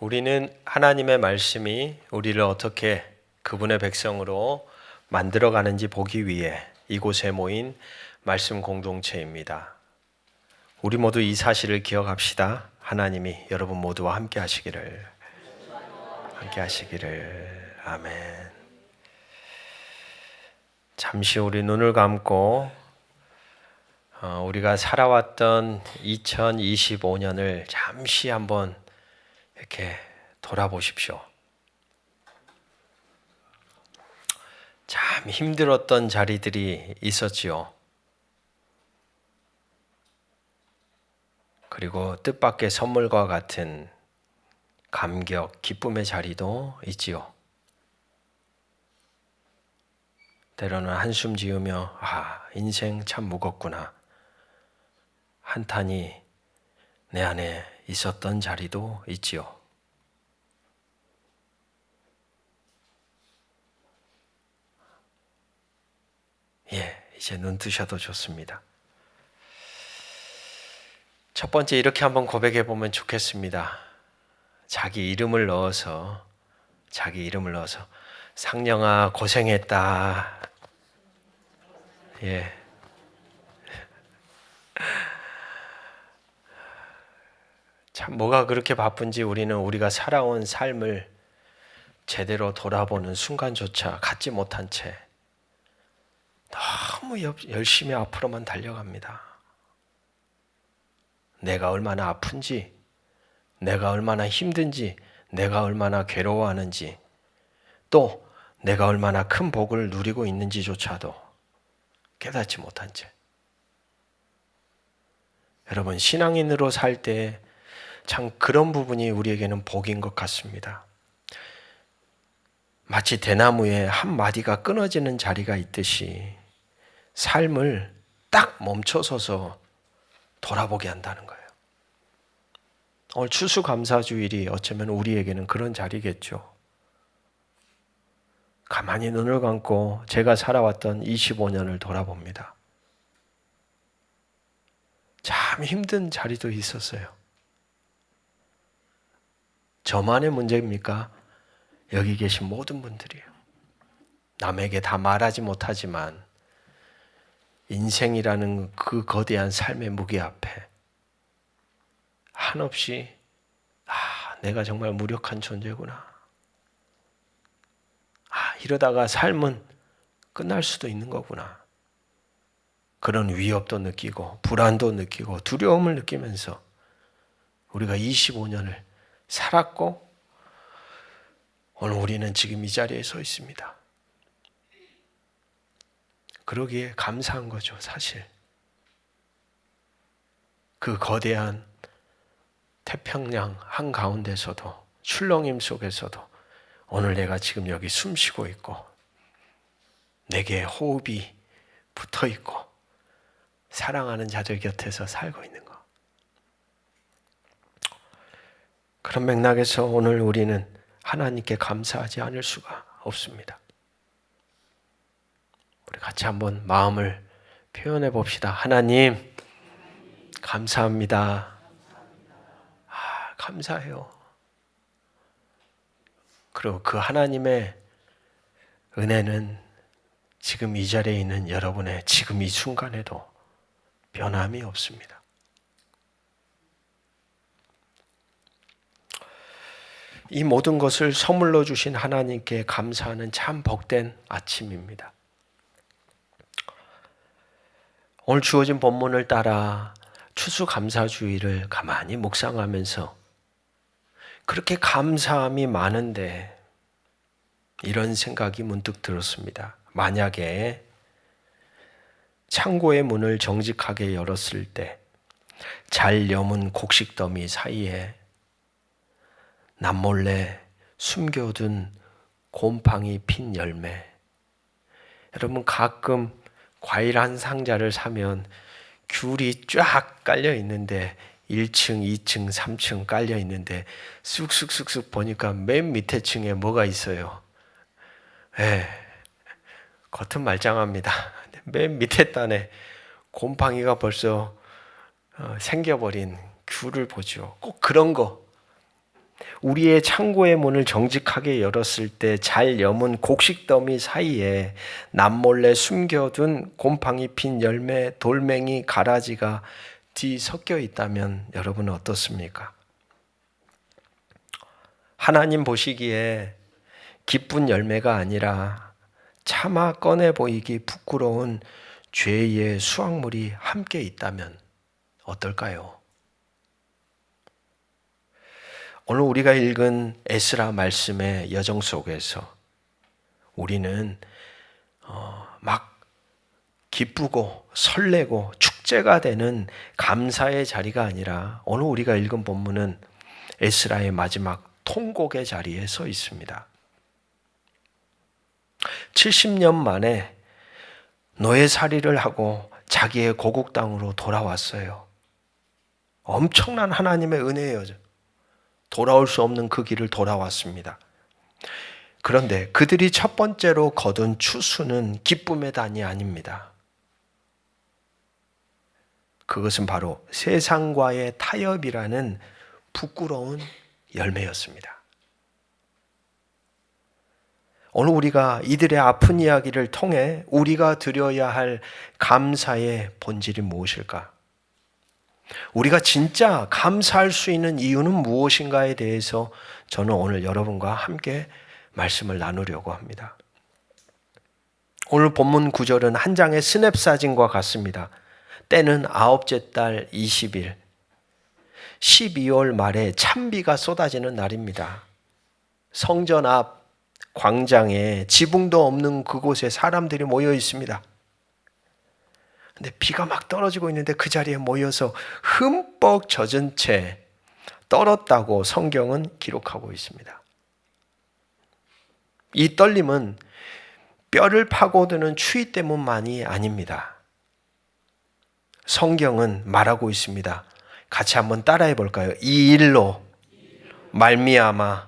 우리는 하나님의 말씀이 우리를 어떻게 그분의 백성으로 만들어 가는지 보기 위해 이곳에 모인 말씀 공동체입니다. 우리 모두 이 사실을 기억합시다. 하나님이 여러분 모두와 함께 하시기를 함께 하시기를 아멘. 잠시 우리 눈을 감고 어, 우리가 살아왔던 2025년을 잠시 한번 이렇게 돌아보십시오. 참 힘들었던 자리들이 있었지요. 그리고 뜻밖의 선물과 같은 감격, 기쁨의 자리도 있지요. 때로는 한숨 지으며, 아, 인생 참 무겁구나. 한탄이 내 안에 있었던 자리도 있지요. 예, 이제 눈 뜨셔도 좋습니다. 첫 번째 이렇게 한번 고백해 보면 좋겠습니다. 자기 이름을 넣어서 자기 이름을 넣어서 상령아 고생했다. 예. 참 뭐가 그렇게 바쁜지 우리는 우리가 살아온 삶을 제대로 돌아보는 순간조차 갖지 못한 채 너무 열심히 앞으로만 달려갑니다. 내가 얼마나 아픈지, 내가 얼마나 힘든지, 내가 얼마나 괴로워하는지, 또 내가 얼마나 큰 복을 누리고 있는지조차도 깨닫지 못한 채. 여러분, 신앙인으로 살 때 참 그런 부분이 우리에게는 복인 것 같습니다. 마치 대나무에 한 마디가 끊어지는 자리가 있듯이 삶을 딱 멈춰서서 돌아보게 한다는 거예요. 오늘 추수감사주일이 어쩌면 우리에게는 그런 자리겠죠. 가만히 눈을 감고 제가 살아왔던 25년을 돌아봅니다. 참 힘든 자리도 있었어요. 저만의 문제입니까? 여기 계신 모든 분들이요 남에게 다 말하지 못하지만 인생이라는 그 거대한 삶의 무게 앞에 한없이 아, 내가 정말 무력한 존재구나. 아, 이러다가 삶은 끝날 수도 있는 거구나. 그런 위협도 느끼고 불안도 느끼고 두려움을 느끼면서 우리가 25년을 살았고 오늘 우리는 지금 이 자리에 서 있습니다. 그러기에 감사한 거죠, 사실. 그 거대한 태평양 한가운데서도 출렁임 속에서도 오늘 내가 지금 여기 숨 쉬고 있고 내게 호흡이 붙어 있고 사랑하는 자들 곁에서 살고 있는 것. 그런 맥락에서 오늘 우리는 하나님께 감사하지 않을 수가 없습니다. 우리 같이 한번 마음을 표현해 봅시다. 하나님, 감사합니다. 아, 감사해요. 그리고 그 하나님의 은혜는 지금 이 자리에 있는 여러분의 지금 이 순간에도 변함이 없습니다. 이 모든 것을 선물로 주신 하나님께 감사하는 참 복된 아침입니다. 오늘 주어진 본문을 따라 추수감사주의를 가만히 묵상하면서 그렇게 감사함이 많은데 이런 생각이 문득 들었습니다. 만약에 창고의 문을 정직하게 열었을 때 잘 여문 곡식 더미 사이에 남몰래 숨겨둔 곰팡이 핀 열매. 여러분 가끔 과일 한 상자를 사면 귤이 쫙 깔려 있는데 1층, 2층, 3층 깔려 있는데 쑥쑥쑥쑥 보니까 맨 밑에 층에 뭐가 있어요? 예. 겉은 말짱합니다. 맨 밑에 단에 곰팡이가 벌써 어, 생겨버린 귤을 보죠. 꼭 그런 거. 우리의 창고의 문을 정직하게 열었을 때 잘 여문 곡식 더미 사이에 남몰래 숨겨둔 곰팡이 핀 열매, 돌멩이, 가라지가 뒤섞여 있다면 여러분은 어떻습니까? 하나님 보시기에 기쁜 열매가 아니라 차마 꺼내 보이기 부끄러운 죄의 수확물이 함께 있다면 어떨까요? 오늘 우리가 읽은 에스라 말씀의 여정 속에서 우리는 어, 막 기쁘고 설레고 축제가 되는 감사의 자리가 아니라 오늘 우리가 읽은 본문은 에스라의 마지막 통곡의 자리에 서 있습니다. 70년 만에 노예살이를 하고 자기의 고국 땅으로 돌아왔어요. 엄청난 하나님의 은혜예요. 돌아올 수 없는 그 길을 돌아왔습니다. 그런데 그들이 첫 번째로 거둔 추수는 기쁨의 단이 아닙니다. 그것은 바로 세상과의 타협이라는 부끄러운 열매였습니다. 오늘 우리가 이들의 아픈 이야기를 통해 우리가 드려야 할 감사의 본질이 무엇일까? 우리가 진짜 감사할 수 있는 이유는 무엇인가에 대해서 저는 오늘 여러분과 함께 말씀을 나누려고 합니다. 오늘 본문 구절은 한 장의 스냅 사진과 같습니다. 때는 아홉째 달 20일, 12월 말에 찬비가 쏟아지는 날입니다. 성전 앞 광장에 지붕도 없는 그곳에 사람들이 모여 있습니다. 근데 비가 막 떨어지고 있는데 그 자리에 모여서 흠뻑 젖은 채 떨었다고 성경은 기록하고 있습니다. 이 떨림은 뼈를 파고드는 추위 때문만이 아닙니다. 성경은 말하고 있습니다. 같이 한번 따라해 볼까요? 이 일로 말미암아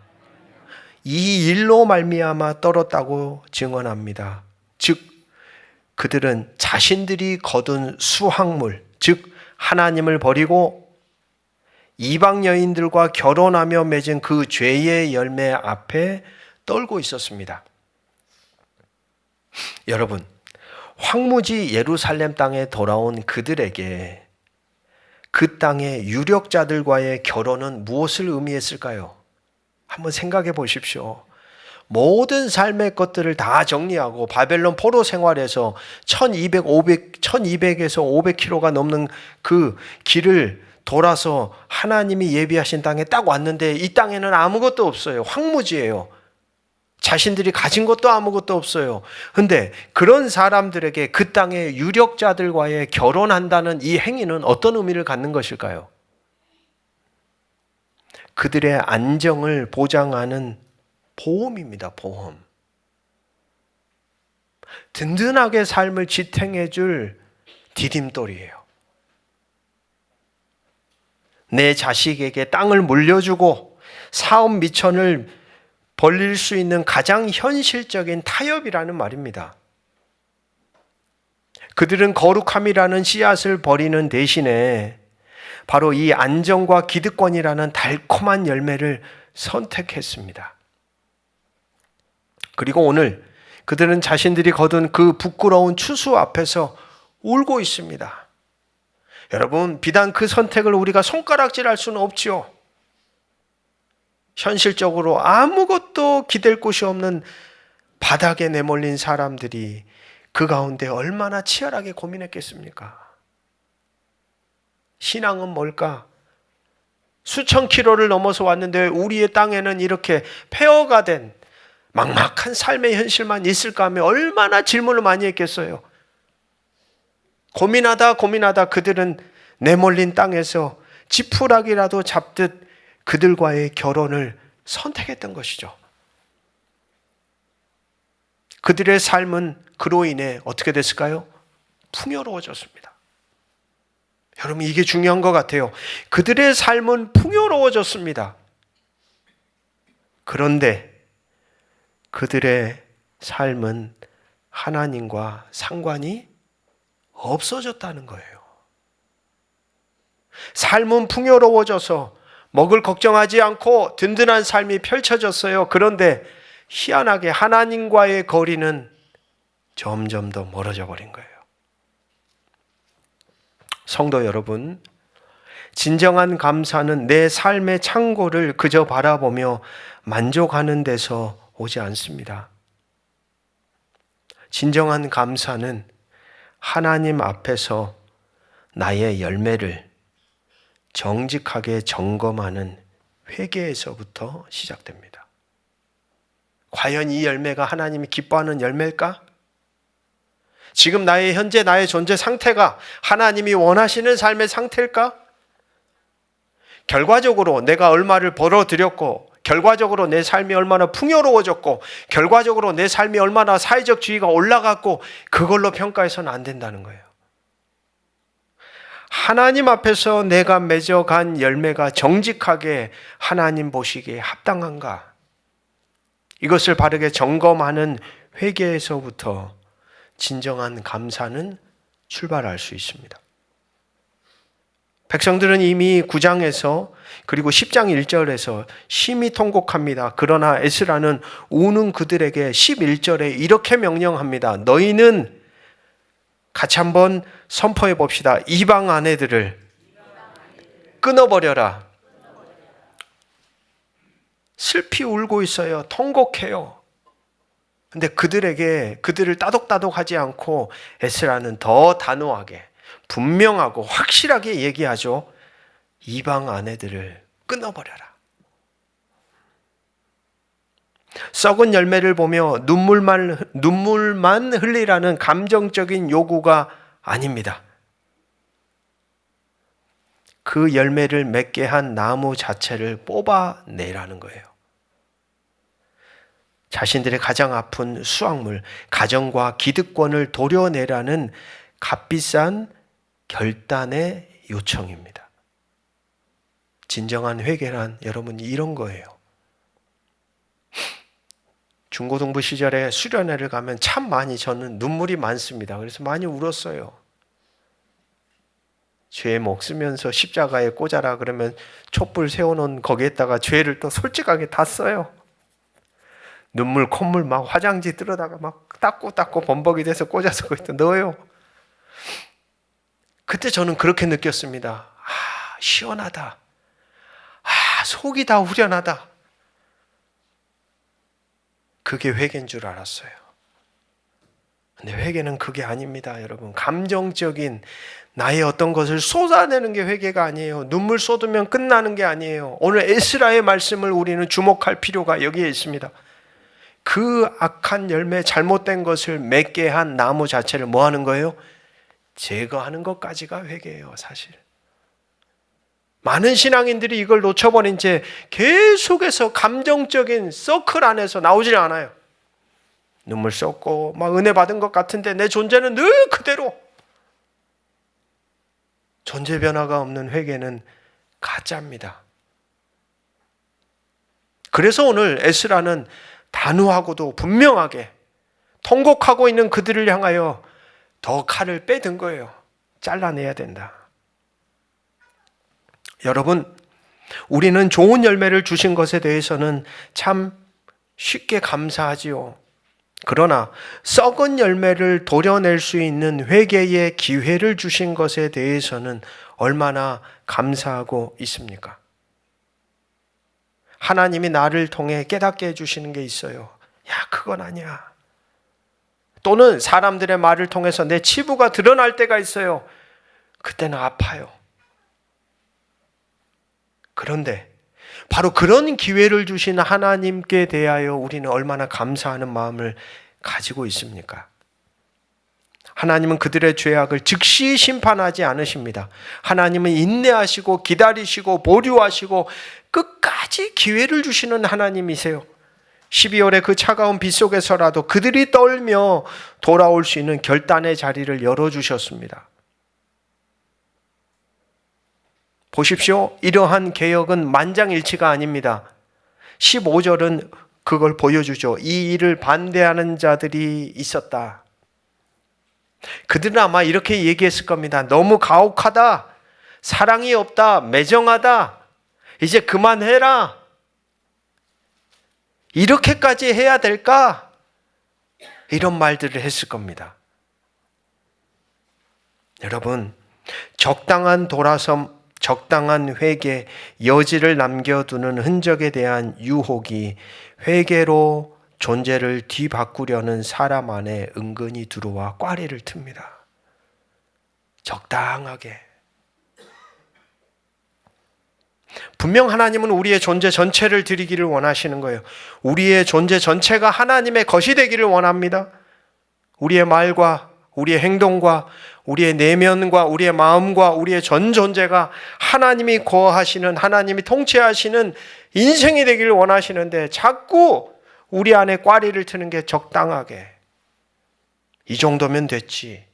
이 일로 말미암아 떨었다고 증언합니다. 즉 그들은 자신들이 거둔 수확물, 즉 하나님을 버리고 이방 여인들과 결혼하며 맺은 그 죄의 열매 앞에 떨고 있었습니다. 여러분, 황무지 예루살렘 땅에 돌아온 그들에게 그 땅의 유력자들과의 결혼은 무엇을 의미했을까요? 한번 생각해 보십시오. 모든 삶의 것들을 다 정리하고 바벨론 포로 생활에서 1200, 500, 1200에서 500km가 넘는 그 길을 돌아서 하나님이 예비하신 땅에 딱 왔는데 이 땅에는 아무것도 없어요. 황무지예요. 자신들이 가진 것도 아무것도 없어요. 근데 그런 사람들에게 그 땅의 유력자들과의 결혼한다는 이 행위는 어떤 의미를 갖는 것일까요? 그들의 안정을 보장하는 보험입니다, 보험. 든든하게 삶을 지탱해 줄 디딤돌이에요. 내 자식에게 땅을 물려주고 사업 미천을 벌릴 수 있는 가장 현실적인 타협이라는 말입니다. 그들은 거룩함이라는 씨앗을 버리는 대신에 바로 이 안정과 기득권이라는 달콤한 열매를 선택했습니다. 그리고 오늘 그들은 자신들이 거둔 그 부끄러운 추수 앞에서 울고 있습니다. 여러분, 비단 그 선택을 우리가 손가락질 할 수는 없지요. 현실적으로 아무것도 기댈 곳이 없는 바닥에 내몰린 사람들이 그 가운데 얼마나 치열하게 고민했겠습니까? 신앙은 뭘까? 수천 킬로를 넘어서 왔는데 우리의 땅에는 이렇게 폐허가 된 막막한 삶의 현실만 있을까 하며 얼마나 질문을 많이 했겠어요. 고민하다 고민하다 그들은 내몰린 땅에서 지푸라기라도 잡듯 그들과의 결혼을 선택했던 것이죠. 그들의 삶은 그로 인해 어떻게 됐을까요? 풍요로워졌습니다. 여러분, 이게 중요한 것 같아요. 그들의 삶은 풍요로워졌습니다. 그런데 그들의 삶은 하나님과 상관이 없어졌다는 거예요. 삶은 풍요로워져서 먹을 걱정하지 않고 든든한 삶이 펼쳐졌어요. 그런데 희한하게 하나님과의 거리는 점점 더 멀어져 버린 거예요. 성도 여러분, 진정한 감사는 내 삶의 창고를 그저 바라보며 만족하는 데서 오지 않습니다. 진정한 감사는 하나님 앞에서 나의 열매를 정직하게 점검하는 회개에서부터 시작됩니다. 과연 이 열매가 하나님이 기뻐하는 열매일까? 지금 나의 현재 나의 존재 상태가 하나님이 원하시는 삶의 상태일까? 결과적으로 내가 얼마를 벌어들였고, 결과적으로 내 삶이 얼마나 풍요로워졌고, 결과적으로 내 삶이 얼마나 사회적 지위가 올라갔고, 그걸로 평가해서는 안 된다는 거예요. 하나님 앞에서 내가 맺어간 열매가 정직하게 하나님 보시기에 합당한가? 이것을 바르게 점검하는 회개에서부터 진정한 감사는 출발할 수 있습니다. 백성들은 이미 9장에서 그리고 10장 1절에서 심히 통곡합니다. 그러나 에스라는 우는 그들에게 11절에 이렇게 명령합니다. 너희는 같이 한번 선포해 봅시다. 이방 아내들을 끊어버려라. 슬피 울고 있어요. 통곡해요. 근데 그들에게 그들을 따독따독하지 않고 에스라는 더 단호하게 분명하고 확실하게 얘기하죠. 이방 아내들을 끊어버려라. 썩은 열매를 보며 눈물만 눈물만 흘리라는 감정적인 요구가 아닙니다. 그 열매를 맺게 한 나무 자체를 뽑아내라는 거예요. 자신들의 가장 아픈 수확물, 가정과 기득권을 도려내라는 값비싼 결단의 요청입니다. 진정한 회개란 여러분 이런 거예요. 중고등부 시절에 수련회를 가면 참 많이 저는 눈물이 많습니다. 그래서 많이 울었어요. 죄 먹으면서 십자가에 꽂아라 그러면 촛불 세워놓은 거기에다가 죄를 또 솔직하게 다 써요. 눈물, 콧물 막 화장지 들어다가 막 닦고 닦고 범벅이 돼서 꽂아서 거기다 넣어요. 그때 저는 그렇게 느꼈습니다. 아, 시원하다. 아, 속이 다 후련하다. 그게 회개인 줄 알았어요. 근데 회개는 그게 아닙니다, 여러분. 감정적인 나의 어떤 것을 쏟아내는 게 회개가 아니에요. 눈물 쏟으면 끝나는 게 아니에요. 오늘 에스라의 말씀을 우리는 주목할 필요가 여기에 있습니다. 그 악한 열매, 잘못된 것을 맺게 한 나무 자체를 뭐 하는 거예요? 제거하는 것까지가 회개예요, 사실. 많은 신앙인들이 이걸 놓쳐버린 채 계속해서 감정적인 서클 안에서 나오질 않아요. 눈물 쏟고 막 은혜 받은 것 같은데 내 존재는 늘 그대로 존재 변화가 없는 회개는 가짜입니다. 그래서 오늘 에스라는 단호하고도 분명하게 통곡하고 있는 그들을 향하여 더 칼을 빼든 거예요. 잘라내야 된다. 여러분, 우리는 좋은 열매를 주신 것에 대해서는 참 쉽게 감사하지요. 그러나 썩은 열매를 도려낼 수 있는 회개의 기회를 주신 것에 대해서는 얼마나 감사하고 있습니까? 하나님이 나를 통해 깨닫게 해주시는 게 있어요. 야, 그건 아니야. 또는 사람들의 말을 통해서 내 치부가 드러날 때가 있어요. 그때는 아파요. 그런데 바로 그런 기회를 주신 하나님께 대하여 우리는 얼마나 감사하는 마음을 가지고 있습니까? 하나님은 그들의 죄악을 즉시 심판하지 않으십니다. 하나님은 인내하시고 기다리시고 보류하시고 끝까지 기회를 주시는 하나님이세요. 12월의 그 차가운 빛 속에서라도 그들이 떨며 돌아올 수 있는 결단의 자리를 열어주셨습니다. 보십시오. 이러한 개혁은 만장일치가 아닙니다. 15절은 그걸 보여주죠. 이 일을 반대하는 자들이 있었다. 그들은 아마 이렇게 얘기했을 겁니다. 너무 가혹하다. 사랑이 없다. 매정하다. 이제 그만해라. 이렇게까지 해야 될까? 이런 말들을 했을 겁니다. 여러분, 적당한 돌아섬, 적당한 회개, 여지를 남겨두는 흔적에 대한 유혹이 회개로 존재를 뒤바꾸려는 사람 안에 은근히 들어와 꽈리를 틉니다. 적당하게. 분명 하나님은 우리의 존재 전체를 드리기를 원하시는 거예요. 우리의 존재 전체가 하나님의 것이 되기를 원합니다. 우리의 말과 우리의 행동과 우리의 내면과 우리의 마음과 우리의 전 존재가 하나님이 거하시는 하나님이 통치하시는 인생이 되기를 원하시는데 자꾸 우리 안에 꽈리를 트는 게 적당하게 이 정도면 됐지.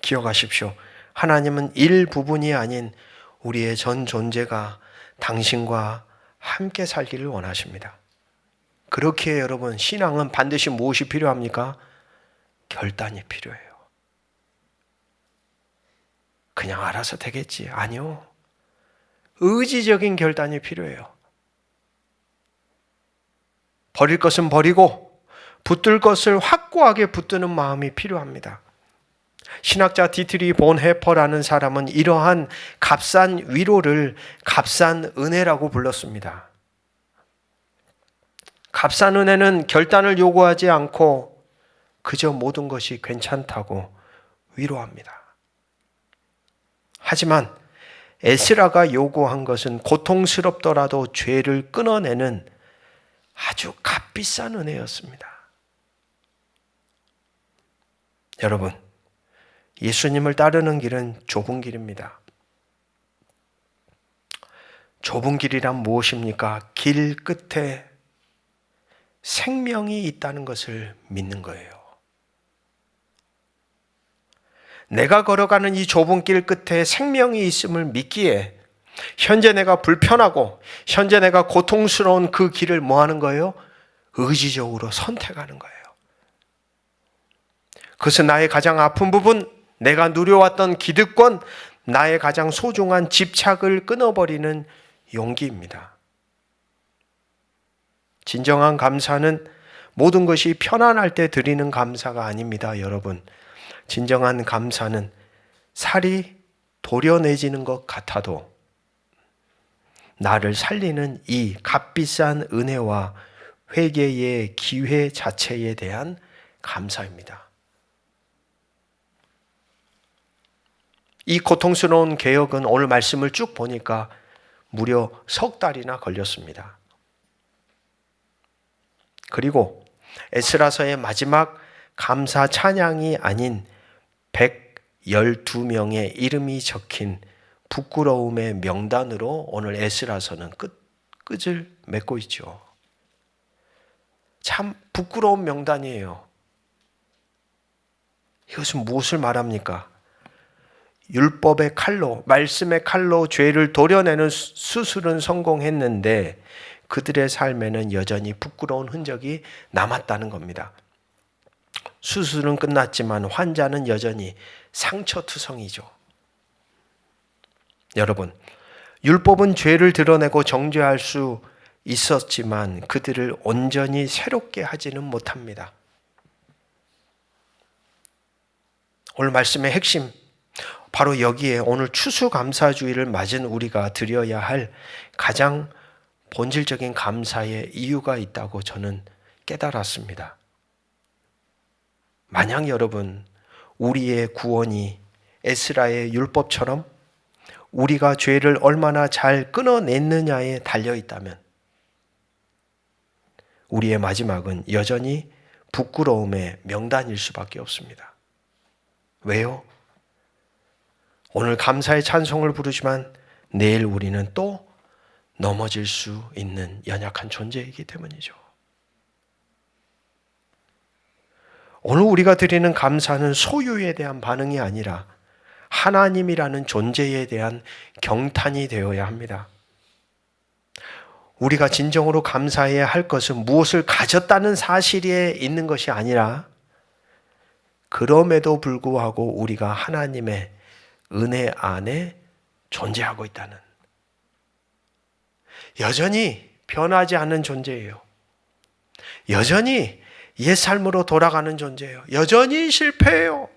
기억하십시오. 하나님은 일부분이 아닌 우리의 전 존재가 당신과 함께 살기를 원하십니다. 그렇게 여러분, 신앙은 반드시 무엇이 필요합니까? 결단이 필요해요. 그냥 알아서 되겠지. 아니요. 의지적인 결단이 필요해요. 버릴 것은 버리고 붙들 것을 확고하게 붙드는 마음이 필요합니다. 신학자 디트리 본 해퍼라는 사람은 이러한 값싼 위로를 값싼 은혜라고 불렀습니다. 값싼 은혜는 결단을 요구하지 않고 그저 모든 것이 괜찮다고 위로합니다. 하지만 에스라가 요구한 것은 고통스럽더라도 죄를 끊어내는 아주 값비싼 은혜였습니다. 여러분, 예수님을 따르는 길은 좁은 길입니다. 좁은 길이란 무엇입니까? 길 끝에 생명이 있다는 것을 믿는 거예요. 내가 걸어가는 이 좁은 길 끝에 생명이 있음을 믿기에 현재 내가 불편하고 현재 내가 고통스러운 그 길을 뭐 하는 거예요? 의지적으로 선택하는 거예요. 그것은 나의 가장 아픈 부분, 내가 누려왔던 기득권, 나의 가장 소중한 집착을 끊어버리는 용기입니다. 진정한 감사는 모든 것이 편안할 때 드리는 감사가 아닙니다, 여러분. 진정한 감사는 살이 도려내지는 것 같아도 나를 살리는 이 값비싼 은혜와 회개의 기회 자체에 대한 감사입니다. 이 고통스러운 개혁은 오늘 말씀을 쭉 보니까 무려 석 달이나 걸렸습니다. 그리고 에스라서의 마지막 감사 찬양이 아닌 112명의 이름이 적힌 부끄러움의 명단으로 오늘 에스라서는 끝, 끝을 맺고 있죠. 참 부끄러운 명단이에요. 이것은 무엇을 말합니까? 율법의 칼로, 말씀의 칼로 죄를 도려내는 수술은 성공했는데 그들의 삶에는 여전히 부끄러운 흔적이 남았다는 겁니다. 수술은 끝났지만 환자는 여전히 상처투성이죠. 여러분, 율법은 죄를 드러내고 정죄할 수 있었지만 그들을 온전히 새롭게 하지는 못합니다. 오늘 말씀의 핵심, 바로 여기에 오늘 추수감사주의를 맞은 우리가 드려야 할 가장 본질적인 감사의 이유가 있다고 저는 깨달았습니다. 만약 여러분, 우리의 구원이 에스라의 율법처럼 우리가 죄를 얼마나 잘 끊어냈느냐에 달려 있다면 우리의 마지막은 여전히 부끄러움의 명단일 수밖에 없습니다. 왜요? 오늘 감사의 찬송을 부르지만 내일 우리는 또 넘어질 수 있는 연약한 존재이기 때문이죠. 오늘 우리가 드리는 감사는 소유에 대한 반응이 아니라 하나님이라는 존재에 대한 경탄이 되어야 합니다. 우리가 진정으로 감사해야 할 것은 무엇을 가졌다는 사실에 있는 것이 아니라 그럼에도 불구하고 우리가 하나님의 은혜 안에 존재하고 있다는 여전히 변하지 않는 존재예요. 여전히 옛 삶으로 돌아가는 존재예요. 여전히 실패해요.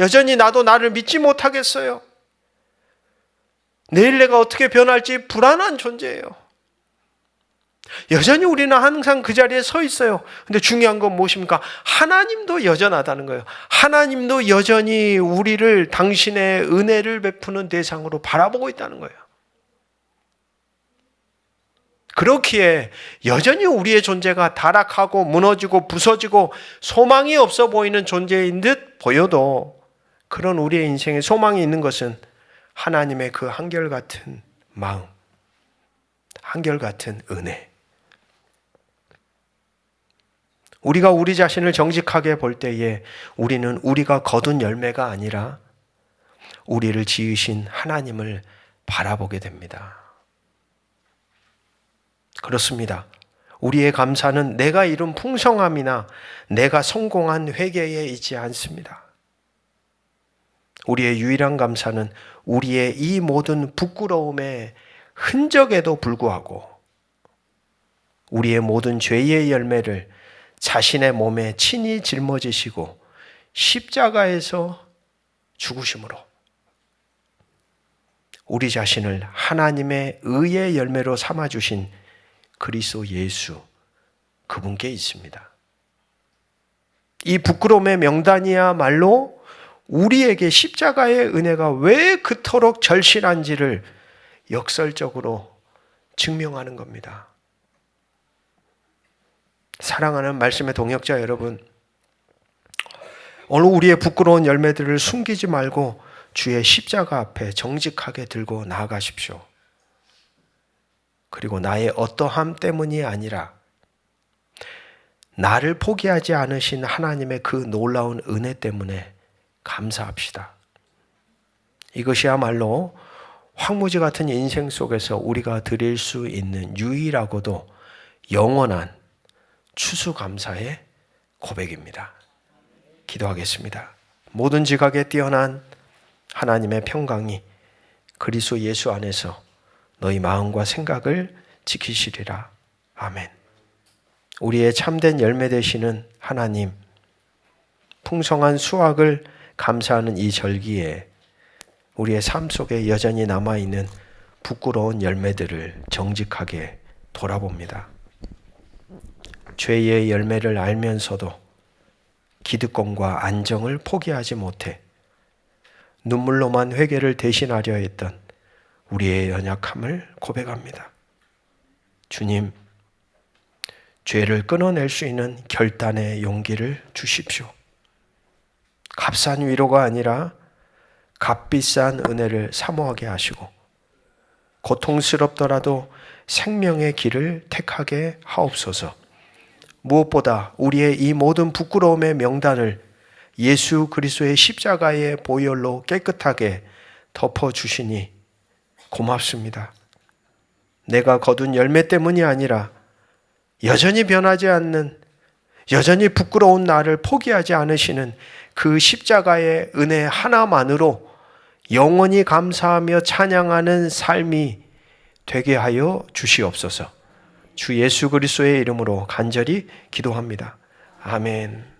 여전히 나도 나를 믿지 못하겠어요. 내일 내가 어떻게 변할지 불안한 존재예요. 여전히 우리는 항상 그 자리에 서 있어요. 근데 중요한 건 무엇입니까? 하나님도 여전하다는 거예요. 하나님도 여전히 우리를 당신의 은혜를 베푸는 대상으로 바라보고 있다는 거예요. 그렇기에 여전히 우리의 존재가 타락하고 무너지고 부서지고 소망이 없어 보이는 존재인 듯 보여도 그런 우리의 인생에 소망이 있는 것은 하나님의 그 한결같은 마음, 한결같은 은혜. 우리가 우리 자신을 정직하게 볼 때에 우리는 우리가 거둔 열매가 아니라 우리를 지으신 하나님을 바라보게 됩니다. 그렇습니다. 우리의 감사는 내가 이룬 풍성함이나 내가 성공한 회개에 있지 않습니다. 우리의 유일한 감사는 우리의 이 모든 부끄러움의 흔적에도 불구하고 우리의 모든 죄의 열매를 자신의 몸에 친히 짊어지시고 십자가에서 죽으심으로 우리 자신을 하나님의 의의 열매로 삼아 주신 그리스도 예수 그분께 있습니다. 이 부끄러움의 명단이야말로 우리에게 십자가의 은혜가 왜 그토록 절실한지를 역설적으로 증명하는 겁니다. 사랑하는 말씀의 동역자 여러분, 오늘 우리의 부끄러운 열매들을 숨기지 말고 주의 십자가 앞에 정직하게 들고 나아가십시오. 그리고 나의 어떠함 때문이 아니라 나를 포기하지 않으신 하나님의 그 놀라운 은혜 때문에 감사합시다. 이것이야말로 황무지 같은 인생 속에서 우리가 드릴 수 있는 유일하고도 영원한 추수감사의 고백입니다. 기도하겠습니다. 모든 지각에 뛰어난 하나님의 평강이 그리스도 예수 안에서 너희 마음과 생각을 지키시리라. 아멘. 우리의 참된 열매 되시는 하나님, 풍성한 수확을 감사하는 이 절기에 우리의 삶 속에 여전히 남아있는 부끄러운 열매들을 정직하게 돌아봅니다. 죄의 열매를 알면서도 기득권과 안정을 포기하지 못해 눈물로만 회개를 대신하려 했던 우리의 연약함을 고백합니다. 주님, 죄를 끊어낼 수 있는 결단의 용기를 주십시오. 값싼 위로가 아니라 값비싼 은혜를 사모하게 하시고 고통스럽더라도 생명의 길을 택하게 하옵소서. 무엇보다 우리의 이 모든 부끄러움의 명단을 예수 그리스도의 십자가의 보혈로 깨끗하게 덮어 주시니 고맙습니다. 내가 거둔 열매 때문이 아니라 여전히 변하지 않는 여전히 부끄러운 나를 포기하지 않으시는 그 십자가의 은혜 하나만으로 영원히 감사하며 찬양하는 삶이 되게 하여 주시옵소서. 주 예수 그리스도의 이름으로 간절히 기도합니다. 아멘.